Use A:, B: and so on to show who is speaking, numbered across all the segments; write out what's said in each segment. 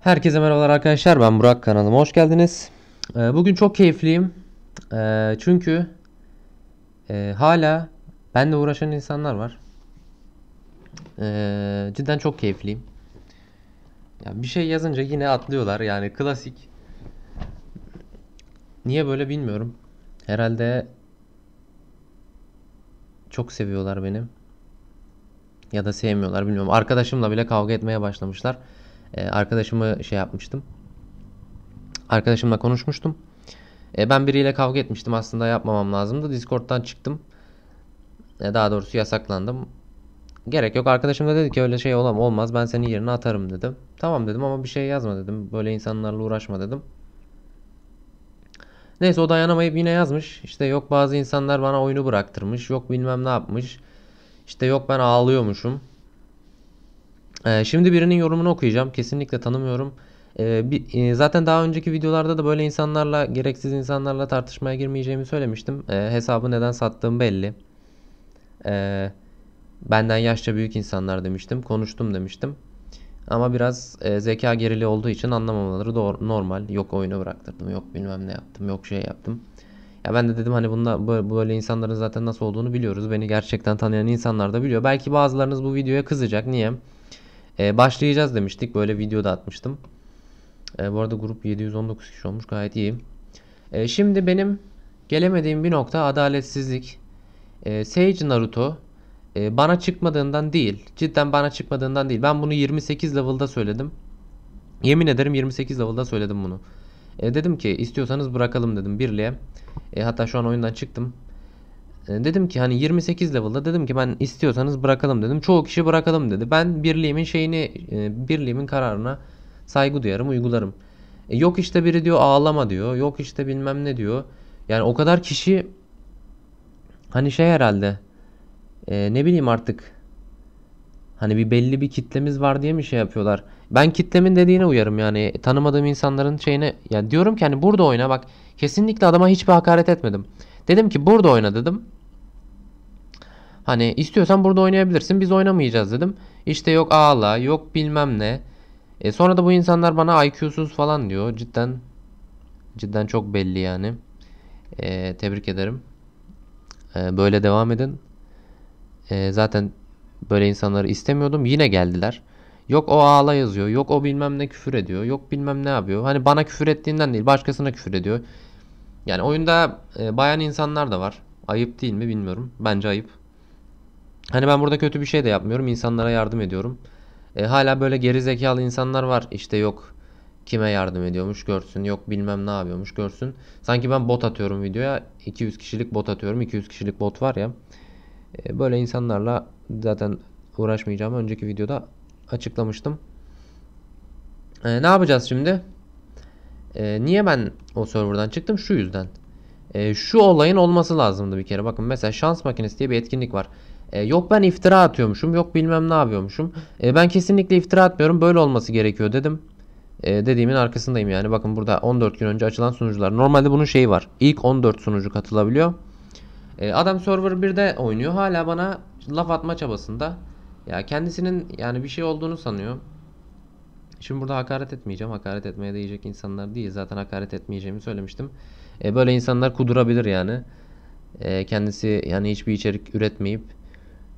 A: Herkese merhabalar arkadaşlar. Ben Burak kanalıma hoş geldiniz. Ee, Bugün çok keyifliyim. Ee, Çünkü e, hala benle uğraşan insanlar var. Ee, Cidden çok keyifliyim. Bir şey yazınca yine atlıyorlar. Yani klasik. Niye böyle bilmiyorum. Herhalde çok seviyorlar beni. Ya da sevmiyorlar bilmiyorum. Arkadaşımla bile kavga etmeye başlamışlar. Ee, arkadaşımı şey yapmıştım. Arkadaşımla konuşmuştum. Ee, ben biriyle kavga etmiştim. Aslında yapmamam lazımdı. Discord'dan çıktım. Ee, daha doğrusu yasaklandım. Gerek yok. Arkadaşım da dedi ki öyle şey olam olmaz. Ben senin yerine atarım dedim. Tamam dedim ama bir şey yazma dedim. Böyle insanlarla uğraşma dedim. Neyse o dayanamayıp yine yazmış. İşte yok bazı insanlar bana oyunu bıraktırmış. Yok bilmem ne yapmış. İşte yok ben ağlıyormuşum. Ee, şimdi birinin yorumunu okuyacağım. Kesinlikle tanımıyorum. Ee, bir- e, zaten daha önceki videolarda da böyle insanlarla, gereksiz insanlarla tartışmaya girmeyeceğimi söylemiştim. Ee, hesabı neden sattığım belli. Ee, benden yaşça büyük insanlar demiştim. Konuştum demiştim. Ama biraz e, zeka gerili olduğu için anlamamaları doğru, normal. Yok oyunu bıraktırdım, yok bilmem ne yaptım, yok şey yaptım. Ya ben de dedim hani bunda böyle, insanların zaten nasıl olduğunu biliyoruz. Beni gerçekten tanıyan insanlar da biliyor. Belki bazılarınız bu videoya kızacak. Niye? Ee, başlayacağız demiştik. Böyle video da atmıştım. Ee, bu arada grup 719 kişi olmuş. Gayet iyi. Ee, şimdi benim gelemediğim bir nokta adaletsizlik. Ee, Sage Naruto e, bana çıkmadığından değil. Cidden bana çıkmadığından değil. Ben bunu 28 level'da söyledim. Yemin ederim 28 level'da söyledim bunu. E, dedim ki istiyorsanız bırakalım dedim birliğe. E, hatta şu an oyundan çıktım. E, dedim ki hani 28 level'da dedim ki ben istiyorsanız bırakalım dedim. Çoğu kişi bırakalım dedi. Ben birliğimin şeyini e, birliğimin kararına saygı duyarım, uygularım. E, yok işte biri diyor ağlama diyor. Yok işte bilmem ne diyor. Yani o kadar kişi hani şey herhalde e, ne bileyim artık Hani bir belli bir kitlemiz var diye mi şey yapıyorlar? Ben kitlemin dediğine uyarım yani tanımadığım insanların şeyine yani diyorum ki hani burada oyna bak kesinlikle adama hiçbir hakaret etmedim. Dedim ki burada oyna dedim. Hani istiyorsan burada oynayabilirsin biz oynamayacağız dedim. İşte yok ağla yok bilmem ne. E sonra da bu insanlar bana IQ'suz falan diyor. Cidden cidden çok belli yani. E, tebrik ederim. E, böyle devam edin. E, zaten Böyle insanları istemiyordum. Yine geldiler. Yok o ağla yazıyor. Yok o bilmem ne küfür ediyor. Yok bilmem ne yapıyor. Hani bana küfür ettiğinden değil başkasına küfür ediyor. Yani oyunda e, bayan insanlar da var. Ayıp değil mi bilmiyorum. Bence ayıp. Hani ben burada kötü bir şey de yapmıyorum. İnsanlara yardım ediyorum. E, hala böyle geri zekalı insanlar var. İşte yok kime yardım ediyormuş görsün. Yok bilmem ne yapıyormuş görsün. Sanki ben bot atıyorum videoya. 200 kişilik bot atıyorum. 200 kişilik bot var ya. E, Böyle insanlarla zaten uğraşmayacağımı önceki videoda açıklamıştım. E, ne yapacağız şimdi? E, niye ben o serverdan çıktım? Şu yüzden. E, şu olayın olması lazımdı bir kere. Bakın mesela şans makinesi diye bir etkinlik var. E, yok ben iftira atıyormuşum. Yok bilmem ne yapıyormuşum. E, ben kesinlikle iftira atmıyorum. Böyle olması gerekiyor dedim. E, dediğimin arkasındayım yani. Bakın burada 14 gün önce açılan sunucular. Normalde bunun şeyi var. İlk 14 sunucu katılabiliyor. E, adam server 1'de oynuyor. Hala bana laf atma çabasında. Ya kendisinin yani bir şey olduğunu sanıyor. Şimdi burada hakaret etmeyeceğim. Hakaret etmeye değecek insanlar değil. Zaten hakaret etmeyeceğimi söylemiştim. E, böyle insanlar kudurabilir yani. E, kendisi yani hiçbir içerik üretmeyip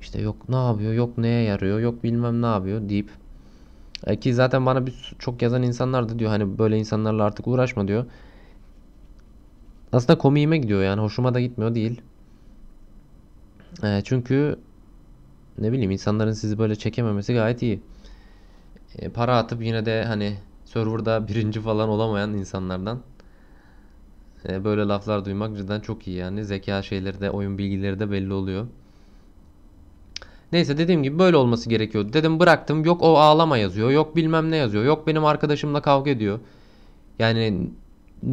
A: işte yok ne yapıyor, yok neye yarıyor, yok bilmem ne yapıyor deyip e, ki zaten bana bir çok yazan insanlar da diyor hani böyle insanlarla artık uğraşma diyor. Aslında komiğime gidiyor yani hoşuma da gitmiyor değil. E, çünkü ne bileyim insanların sizi böyle çekememesi gayet iyi. E, para atıp yine de hani serverda birinci falan olamayan insanlardan e, böyle laflar duymak cidden çok iyi yani. Zeka şeyleri de oyun bilgileri de belli oluyor. Neyse dediğim gibi böyle olması gerekiyordu. Dedim bıraktım. Yok o ağlama yazıyor. Yok bilmem ne yazıyor. Yok benim arkadaşımla kavga ediyor. Yani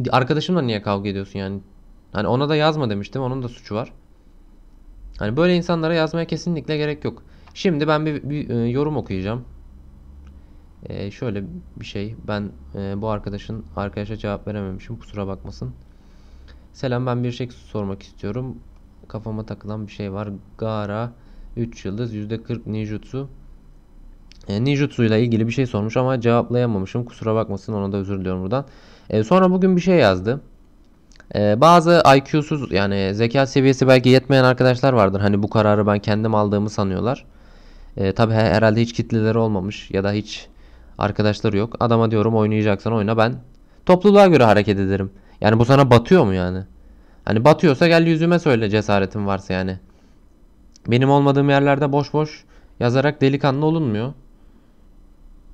A: arkadaşımla niye kavga ediyorsun yani? Hani ona da yazma demiştim. Onun da suçu var. Hani böyle insanlara yazmaya kesinlikle gerek yok. Şimdi ben bir, bir, e, yorum okuyacağım. E, şöyle bir şey. Ben e, bu arkadaşın arkadaşa cevap verememişim. Kusura bakmasın. Selam ben bir şey sormak istiyorum. Kafama takılan bir şey var. Gara 3 yıldız %40 ninjutsu. E, Ninjutsu ile ilgili bir şey sormuş ama cevaplayamamışım. Kusura bakmasın ona da özür diliyorum buradan. E, sonra bugün bir şey yazdı. E, bazı IQ'suz yani zeka seviyesi belki yetmeyen arkadaşlar vardır. Hani bu kararı ben kendim aldığımı sanıyorlar. E, tabii he- herhalde hiç kitleleri olmamış ya da hiç arkadaşları yok. Adama diyorum oynayacaksan oyna ben topluluğa göre hareket ederim. Yani bu sana batıyor mu yani? Hani batıyorsa gel yüzüme söyle cesaretin varsa yani. Benim olmadığım yerlerde boş boş yazarak delikanlı olunmuyor.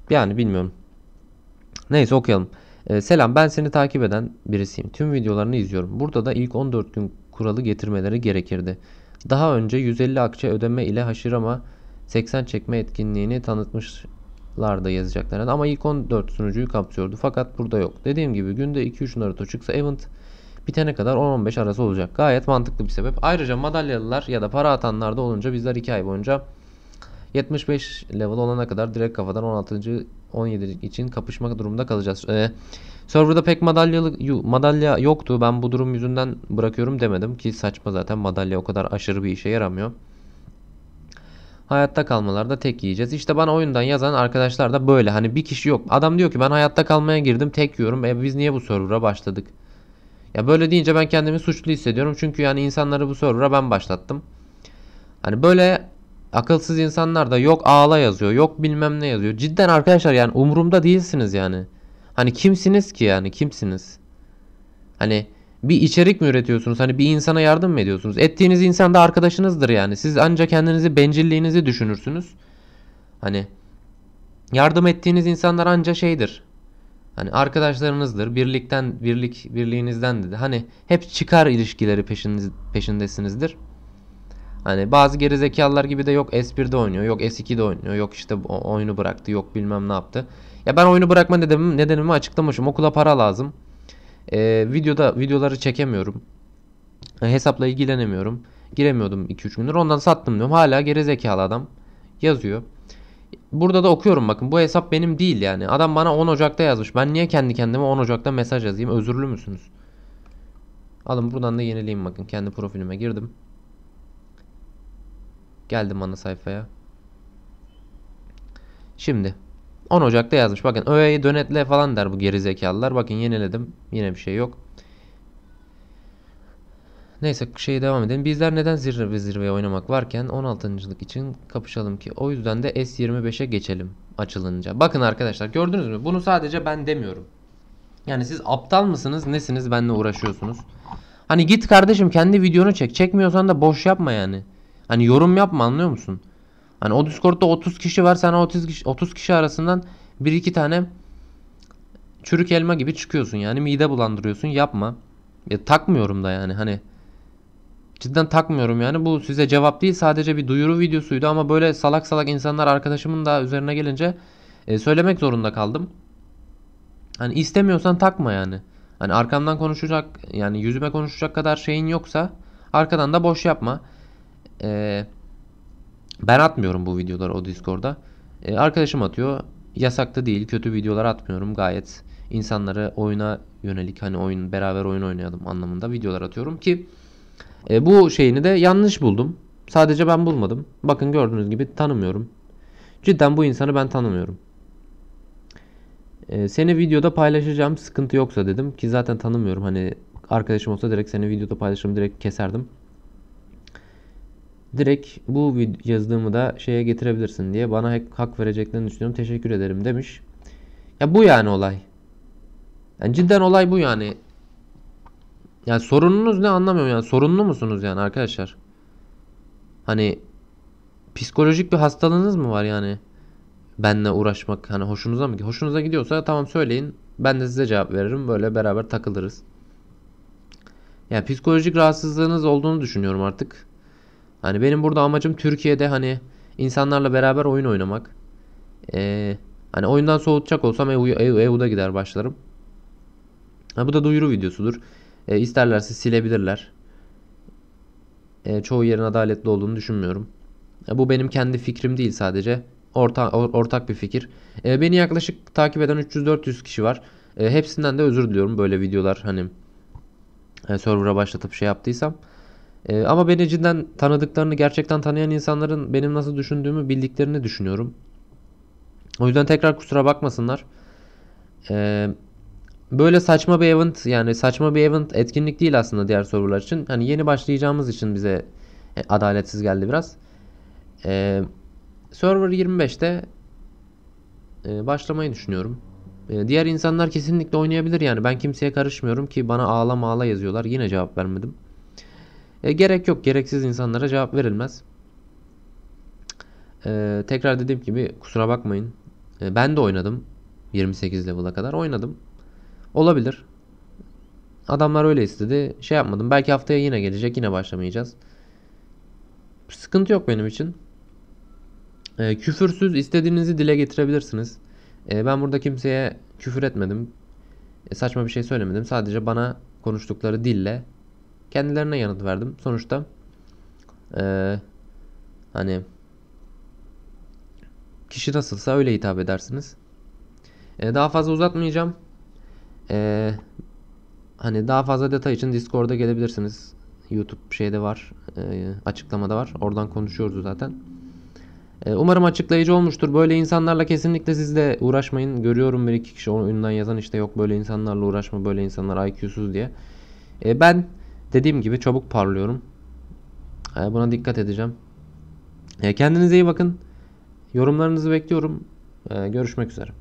A: Yani bilmiyorum. Neyse okuyalım. Ee, selam ben seni takip eden birisiyim. Tüm videolarını izliyorum. Burada da ilk 14 gün kuralı getirmeleri gerekirdi. Daha önce 150 akçe ödeme ile Hashirama 80 çekme etkinliğini tanıtmışlardı yazacaklarına ama ilk 14 sunucuyu kapsıyordu. Fakat burada yok. Dediğim gibi günde 2-3 Naruto çıksa event bitene kadar 10-15 arası olacak. Gayet mantıklı bir sebep. Ayrıca madalyalılar ya da para atanlar da olunca bizler 2 ay boyunca 75 level olana kadar direkt kafadan 16. 17 için kapışmak durumunda kalacağız. Ee, serverda pek madalyalı madalya yoktu. Ben bu durum yüzünden bırakıyorum demedim ki saçma zaten madalya o kadar aşırı bir işe yaramıyor. Hayatta kalmalarda tek yiyeceğiz. İşte bana oyundan yazan arkadaşlar da böyle. Hani bir kişi yok. Adam diyor ki ben hayatta kalmaya girdim tek yiyorum. E biz niye bu server'a başladık? Ya böyle deyince ben kendimi suçlu hissediyorum. Çünkü yani insanları bu server'a ben başlattım. Hani böyle akılsız insanlar da yok ağla yazıyor, yok bilmem ne yazıyor. Cidden arkadaşlar yani umurumda değilsiniz yani. Hani kimsiniz ki yani kimsiniz? Hani bir içerik mi üretiyorsunuz? Hani bir insana yardım mı ediyorsunuz? Ettiğiniz insan da arkadaşınızdır yani. Siz ancak kendinizi bencilliğinizi düşünürsünüz. Hani yardım ettiğiniz insanlar anca şeydir. Hani arkadaşlarınızdır, birlikten birlik birliğinizdendir. Hani hep çıkar ilişkileri peşiniz, peşindesinizdir. Hani bazı gerizekalılar gibi de yok S1'de oynuyor, yok S2'de oynuyor, yok işte oyunu bıraktı, yok bilmem ne yaptı. Ya ben oyunu bırakma nedenimi, nedenimi açıklamışım. Okula para lazım. Ee, videoda videoları çekemiyorum. E, Hesapla ilgilenemiyorum. Giremiyordum 2-3 gündür. Ondan sattım diyorum. Hala gerizekalı adam yazıyor. Burada da okuyorum bakın. Bu hesap benim değil yani. Adam bana 10 Ocak'ta yazmış. Ben niye kendi kendime 10 Ocak'ta mesaj yazayım? Özürlü müsünüz? Alın buradan da yenileyim bakın. Kendi profilime girdim. Geldim ana sayfaya. Şimdi 10 Ocak'ta yazmış. Bakın öğeyi dönetle falan der bu gerizekalılar. Bakın yeniledim. Yine bir şey yok. Neyse şeye devam edelim. Bizler neden zirve ve zirveye oynamak varken 16.lık için kapışalım ki. O yüzden de S25'e geçelim açılınca. Bakın arkadaşlar gördünüz mü? Bunu sadece ben demiyorum. Yani siz aptal mısınız nesiniz benimle uğraşıyorsunuz. Hani git kardeşim kendi videonu çek. Çekmiyorsan da boş yapma yani. Hani yorum yapma anlıyor musun? Hani o Discord'da 30 kişi var. Sen o 30 kişi, 30 kişi arasından 1-2 tane çürük elma gibi çıkıyorsun yani. Mide bulandırıyorsun. Yapma. Ya, takmıyorum da yani hani. Cidden takmıyorum yani. Bu size cevap değil sadece bir duyuru videosuydu ama böyle salak salak insanlar arkadaşımın da üzerine gelince e, söylemek zorunda kaldım. Hani istemiyorsan takma yani. Hani arkamdan konuşacak yani yüzüme konuşacak kadar şeyin yoksa arkadan da boş yapma. E, ben atmıyorum bu videoları o Discord'da. E, arkadaşım atıyor. Yasak da değil. Kötü videolar atmıyorum. Gayet insanları oyuna yönelik hani oyun beraber oyun oynayalım anlamında videolar atıyorum ki e, bu şeyini de yanlış buldum. Sadece ben bulmadım. Bakın gördüğünüz gibi tanımıyorum. Cidden bu insanı ben tanımıyorum. E, seni videoda paylaşacağım sıkıntı yoksa dedim ki zaten tanımıyorum. Hani arkadaşım olsa direkt seni videoda paylaşırım direkt keserdim. Direkt bu yazdığımı da şeye getirebilirsin diye bana hak vereceklerini düşünüyorum. Teşekkür ederim demiş. Ya bu yani olay. Yani cidden olay bu yani. Yani sorununuz ne anlamıyorum yani. Sorunlu musunuz yani arkadaşlar? Hani psikolojik bir hastalığınız mı var yani? Benle uğraşmak hani hoşunuza mı? Hoşunuza gidiyorsa tamam söyleyin. Ben de size cevap veririm. Böyle beraber takılırız. Yani psikolojik rahatsızlığınız olduğunu düşünüyorum artık. Hani benim burada amacım Türkiye'de hani insanlarla beraber oyun oynamak. Ee, hani oyundan soğutacak olsam EU, EU, EU'da gider başlarım. Ha, bu da duyuru videosudur. E, isterlerse silebilirler. E, çoğu yerin adaletli olduğunu düşünmüyorum. E, bu benim kendi fikrim değil sadece. Orta, or- ortak bir fikir. E, beni yaklaşık takip eden 300-400 kişi var. E, hepsinden de özür diliyorum böyle videolar hani e, server'a başlatıp şey yaptıysam. E, ama beni cidden tanıdıklarını gerçekten tanıyan insanların benim nasıl düşündüğümü bildiklerini düşünüyorum. O yüzden tekrar kusura bakmasınlar. Ee, böyle saçma bir event yani saçma bir event etkinlik değil aslında diğer serverlar için. Hani yeni başlayacağımız için bize e, adaletsiz geldi biraz. Ee, server 25'te e, başlamayı düşünüyorum. E, diğer insanlar kesinlikle oynayabilir yani. Ben kimseye karışmıyorum ki bana ağla mağla yazıyorlar. Yine cevap vermedim. E, gerek yok. Gereksiz insanlara cevap verilmez. E, tekrar dediğim gibi kusura bakmayın. E, ben de oynadım. 28 level'a kadar oynadım. Olabilir. Adamlar öyle istedi. Şey yapmadım. Belki haftaya yine gelecek. Yine başlamayacağız. Sıkıntı yok benim için. E, küfürsüz istediğinizi dile getirebilirsiniz. E, ben burada kimseye küfür etmedim. E, saçma bir şey söylemedim. Sadece bana konuştukları dille kendilerine yanıt verdim. Sonuçta e, hani kişi nasılsa öyle hitap edersiniz. E, daha fazla uzatmayacağım. E, hani daha fazla detay için Discord'a gelebilirsiniz. YouTube şeyde var. E, açıklamada var. Oradan konuşuyoruz zaten. E, umarım açıklayıcı olmuştur. Böyle insanlarla kesinlikle siz de uğraşmayın. Görüyorum bir iki kişi oyundan yazan işte yok böyle insanlarla uğraşma böyle insanlar IQ'suz diye. E, ben dediğim gibi çabuk parlıyorum. E, buna dikkat edeceğim. E, kendinize iyi bakın. Yorumlarınızı bekliyorum. E, görüşmek üzere.